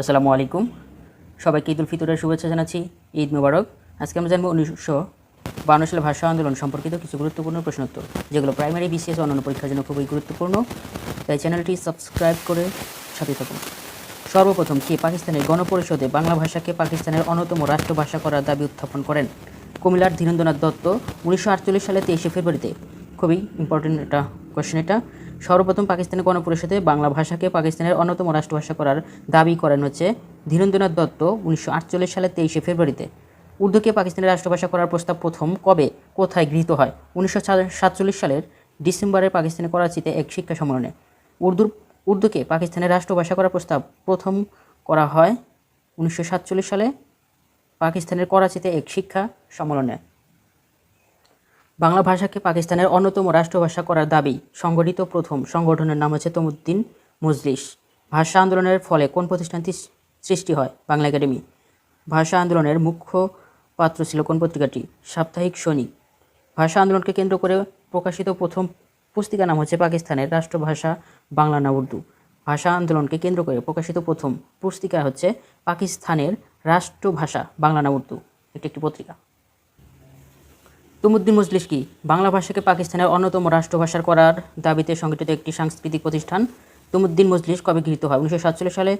আসসালামু আলাইকুম। সবাইকে ঈদ উল ফিতরের শুভেচ্ছা জানাচ্ছি। ঈদ মুবারক। আজকে আমরা জানব উনিশশো বান্ন সালে ভাষা আন্দোলন সম্পর্কিত কিছু গুরুত্বপূর্ণ প্রশ্নোত্তর, যেগুলো প্রাইমারি বিসিএস অন্যান্য পরীক্ষার জন্য খুবই গুরুত্বপূর্ণ। তাই চ্যানেলটি সাবস্ক্রাইব করে সাথে থাকুন। সর্বপ্রথম, কে পাকিস্তানের গণপরিষদে বাংলা ভাষাকে পাকিস্তানের অন্যতম রাষ্ট্রভাষা করার দাবি উত্থাপন করেন? কুমিল্লার ধীরেন্দ্রনাথ দত্ত, উনিশশো আটচল্লিশ সালে তেইশে ফেব্রুয়ারিতে। খুবই ইম্পর্টেন্ট একটা কোয়েশ্চেন এটা। সর্বপ্রথম পাকিস্তানের গণপরিষদে বাংলা ভাষাকে পাকিস্তানের অন্যতম রাষ্ট্রভাষা করার দাবি করেন হচ্ছে ধীরেন্দ্রনাথ দত্ত উনিশশো আটচল্লিশ সালে তেইশে ফেব্রুয়ারিতে। উর্দুকে পাকিস্তানের রাষ্ট্রভাষা করার প্রস্তাব প্রথম কবে, কোথায় গৃহীত হয়? উনিশশো সাতচল্লিশ সালের ডিসেম্বরে পাকিস্তানের করাচিতে এক শিক্ষা সম্মেলনে। উর্দুর, উর্দুকে পাকিস্তানের রাষ্ট্রভাষা করার প্রস্তাব প্রথম করা হয় উনিশশো সাতচল্লিশ সালে পাকিস্তানের করাচিতে এক শিক্ষা সম্মেলনে। বাংলা ভাষাকে পাকিস্তানের অন্যতম রাষ্ট্রভাষা করার দাবি। সংগঠিত প্রথম সংগঠনের নাম হচ্ছে তমুদ্দিন মজলিস। ভাষা আন্দোলনের ফলে কোন প্রতিষ্ঠানটি সৃষ্টি হয়? বাংলা একাডেমি। ভাষা আন্দোলনের মুখ্য পাত্র ছিল কোন পত্রিকাটি? সাপ্তাহিক সৈনিক ভাষা আন্দোলনকে কেন্দ্র করে প্রকাশিত প্রথম পুস্তিকার নাম হচ্ছে পাকিস্তানের রাষ্ট্রভাষা বাংলা না উর্দু। ভাষা আন্দোলনকে কেন্দ্র করে প্রকাশিত প্রথম পুস্তিকা হচ্ছে পাকিস্তানের রাষ্ট্রভাষা বাংলা না উর্দু। এটি একটি পত্রিকা। তুমুদ্দিন মজলিস কি? বাংলা ভাষাকে পাকিস্তানের অন্যতম রাষ্ট্রভাষার করার দাবিতে সংগঠিত একটি সাংস্কৃতিক প্রতিষ্ঠান তুমুদ্দিন মজলিস কবে গৃহীত হয়? উনিশশো সাতচল্লিশ সালে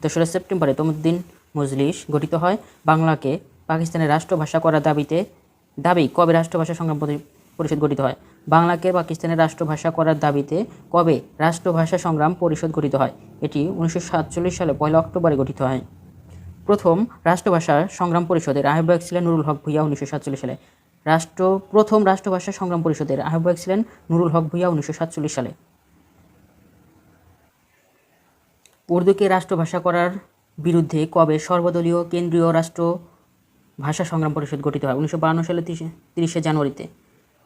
দোসরা সেপ্টেম্বরে তুমুদ্দিন মজলিস গঠিত হয়। বাংলাকে পাকিস্তানের রাষ্ট্রভাষা করার দাবিতে, দাবি কবে রাষ্ট্রভাষা সংগ্রাম পরিষদ গঠিত হয়? বাংলাকে পাকিস্তানের রাষ্ট্রভাষা করার দাবিতে কবে রাষ্ট্রভাষা সংগ্রাম পরিষদ গঠিত হয়? এটি উনিশশো সাতচল্লিশ সালে পয়লা অক্টোবরে গঠিত হয়। প্রথম রাষ্ট্রভাষা সংগ্রাম পরিষদের আহ্বায়ক ছিলেন নুরুল হক ভুইয়া উনিশশো সাতচল্লিশ সালে। রাষ্ট্র, প্রথম রাষ্ট্রভাষা সংগ্রাম পরিষদের আহ্বায়ক ছিলেন নুরুল হক ভুইয়া উনিশশো সাতচল্লিশ সালে। উর্দুকে রাষ্ট্রভাষা করার বিরুদ্ধে কবে সর্বদলীয় কেন্দ্রীয় রাষ্ট্র ভাষা সংগ্রাম পরিষদ গঠিত হয়? উনিশশো বাহান্ন সালে তিরিশে জানুয়ারিতে।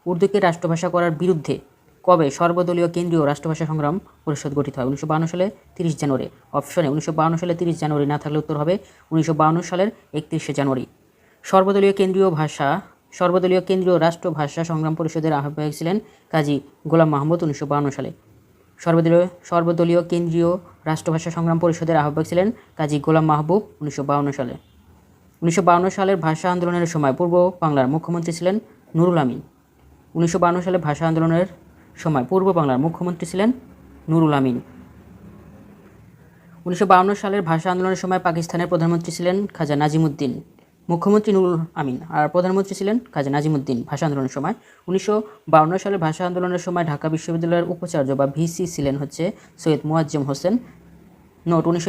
উর্দুকে রাষ্ট্রভাষা করার বিরুদ্ধে কবে সর্বদলীয় কেন্দ্রীয় রাষ্ট্রভাষা সংগ্রাম পরিষদ গঠিত হয়? উনিশশো বাহান্ন সালে তিরিশ জানুয়ারি। অপশনে, উনিশশো বাহান্ন সালে তিরিশ জানুয়ারি না থাকলে উত্তর হবে উনিশশো বাহান্ন সালের একত্রিশে জানুয়ারি। সর্বদলীয় কেন্দ্রীয় ভাষা সর্বদলীয় কেন্দ্রীয় রাষ্ট্র ভাষা সংগ্রাম পরিষদের আহ্বায়ক ছিলেন কাজী গোলাম মাহমুদ উনিশশো সালে। সর্বদলীয় সর্বদলীয় কেন্দ্রীয় রাষ্ট্রভাষা সংগ্রাম পরিষদের আহ্বায়ক ছিলেন কাজী গোলাম মাহবুব উনিশশো সালে। উনিশশো সালের ভাষা আন্দোলনের সময় পূর্ব বাংলার মুখ্যমন্ত্রী ছিলেন নুরুল আমিন। উনিশশো সালে ভাষা আন্দোলনের সময় পূর্ব বাংলার মুখ্যমন্ত্রী ছিলেন নুরুল আমিন। উনিশশো সালের ভাষা আন্দোলনের সময় পাকিস্তানের প্রধানমন্ত্রী ছিলেন খাজা নাজিমুদ্দিন। মুখ্যমন্ত্রী নুরুল আমিন আর প্রধানমন্ত্রী ছিলেন কাজী নাজিমুদ্দিন ভাষা আন্দোলনের সময়। উনিশশো সালে ভাষা আন্দোলনের সময় ঢাকা বিশ্ববিদ্যালয়ের উপাচার্য বা ভিসি ছিলেন হচ্ছে সৈয়দ মুয়াজ্জম হোসেন। নোট উনিশশো